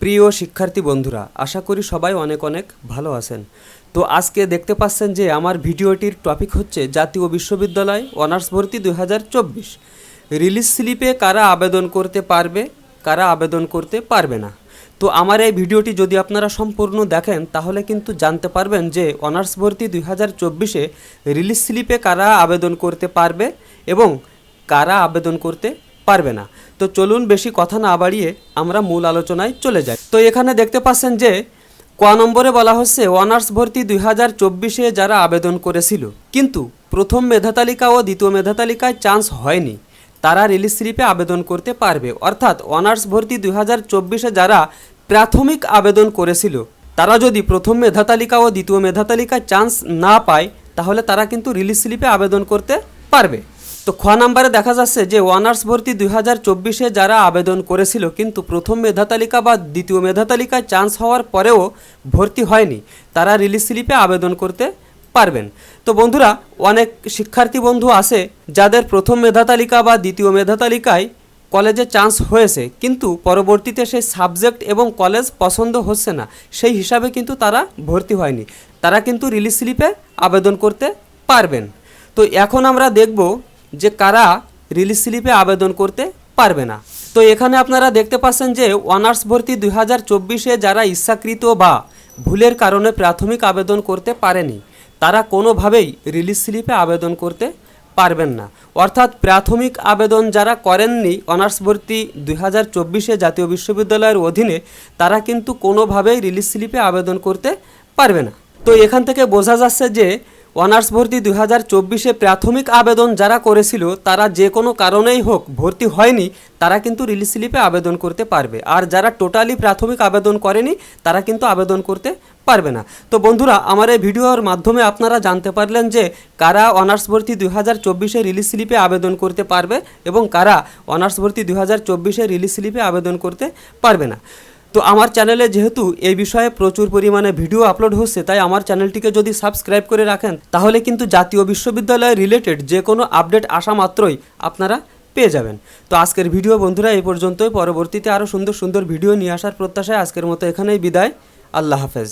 প্রিয় শিক্ষার্থী বন্ধুরা, আশা করি সবাই অনেক অনেক ভালো আছেন। তো আজকে দেখতে পাচ্ছেন যে আমার ভিডিওটির টপিক হচ্ছে জাতীয় বিশ্ববিদ্যালয় অনার্স ভর্তি দুই হাজার চব্বিশ। রিলিজ স্লিপে কারা আবেদন করতে পারবে, কারা আবেদন করতে পারবে না? তো আমার এই ভিডিওটি যদি আপনারা সম্পূর্ণ দেখেন, তাহলে কিন্তু জানতে পারবেন যে অনার্স ভর্তি দুই হাজার চব্বিশে রিলিজ স্লিপে কারা আবেদন করতে পারবে এবং কারা আবেদন করতে পারবে না। তো চলুন বেশি কথা না বাড়িয়ে আমরা মূল আলোচনায় চলে যাই। তো এখানে দেখতে পাচ্ছেন যে, ক নম্বরে বলা হচ্ছে, অনার্স ভর্তি দুই হাজার চব্বিশে যারা আবেদন করেছিল, কিন্তু প্রথম মেধা তালিকা ও দ্বিতীয় মেধা তালিকায় চান্স হয়নি। তারা রিলিজ স্লিপে আবেদন করতে পারবে। অর্থাৎ অনার্স ভর্তি দুই হাজার চব্বিশে যারা প্রাথমিক আবেদন করেছিল, তারা যদি প্রথম মেধা তালিকা ও দ্বিতীয় মেধা তালিকায় চান্স না পায়, তাহলে তারা কিন্তু রিলিজ স্লিপে আবেদন করতে পারবে। তো খ নাম্বারে দেখা যাচ্ছে যে অনার্স ভর্তি দুই হাজার চব্বিশে যারা আবেদন করেছিল, কিন্তু প্রথম মেধা তালিকা বা দ্বিতীয় মেধা তালিকায় চান্স হওয়ার পরেও ভর্তি হয়নি। তারা রিলিজ স্লিপে আবেদন করতে পারবেন। তো বন্ধুরা, অনেক শিক্ষার্থী বন্ধু আছে যাদের প্রথম মেধা তালিকা বা দ্বিতীয় মেধা তালিকায় কলেজে চান্স হয়েছে, কিন্তু পরবর্তীতে সেই সাবজেক্ট এবং কলেজ পছন্দ হচ্ছে না। সেই হিসাবে কিন্তু তারা ভর্তি হয়নি। তারা কিন্তু রিলিজ স্লিপে আবেদন করতে পারবেন। তো এখন আমরা দেখব যে কারা রিলিজ স্লিপে আবেদন করতে পারবে না। তো এখানে আপনারা দেখতে পাচ্ছেন যে অনার্স ভর্তি দুই হাজার চব্বিশে যারা ইচ্ছাকৃত বা ভুলের কারণে প্রাথমিক আবেদন করতে পারেনি, তারা কোনোভাবেই রিলিজ স্লিপে আবেদন করতে পারবেন না। অর্থাৎ প্রাথমিক আবেদন যারা করেননি অনার্স ভর্তি দুই হাজার চব্বিশে জাতীয় বিশ্ববিদ্যালয়ের অধীনে, তারা কিন্তু কোনোভাবেই রিলিজ স্লিপে আবেদন করতে পারবে না। তো এখান থেকে বোঝা যাচ্ছে যে অনার্স ভর্তি দুই হাজার চব্বিশে প্রাথমিক আবেদন যারা করেছিল, তারা যে কোনো কারণেই হোক ভর্তি হয়নি, তারা কিন্তু রিলিজ স্লিপে আবেদন করতে পারবে। আর যারা টোটালি প্রাথমিক আবেদন করেনি, তারা কিন্তু আবেদন করতে পারবে না। তো বন্ধুরা, আমার এই ভিডিওর মাধ্যমে আপনারা জানতে পারলেন যে, কারা অনার্স ভর্তি দুই হাজার চব্বিশে রিলিজ স্লিপে আবেদন করতে পারবে এবং কারা অনার্স ভর্তি দুই হাজার চব্বিশে রিলিজ স্লিপে আবেদন করতে পারবে না। তো আমার চ্যানেলে যেহেতু এই বিষয়ে প্রচুর পরিমাণে ভিডিও আপলোড হচ্ছে, তাই আমার চ্যানেলটিকে যদি সাবস্ক্রাইব করে রাখেন, তাহলে কিন্তু জাতীয় বিশ্ববিদ্যালয় রিলেটেড যে কোনো আপডেট আসা মাত্রই আপনারা পেয়ে যাবেন। তো আজকের ভিডিও বন্ধুরা, এই পর্যন্তই। পরবর্তীতে আরও সুন্দর সুন্দর ভিডিও নিয়ে আসার প্রত্যাশায় আজকের মতো এখানেই বিদায়। আল্লাহ হাফেজ।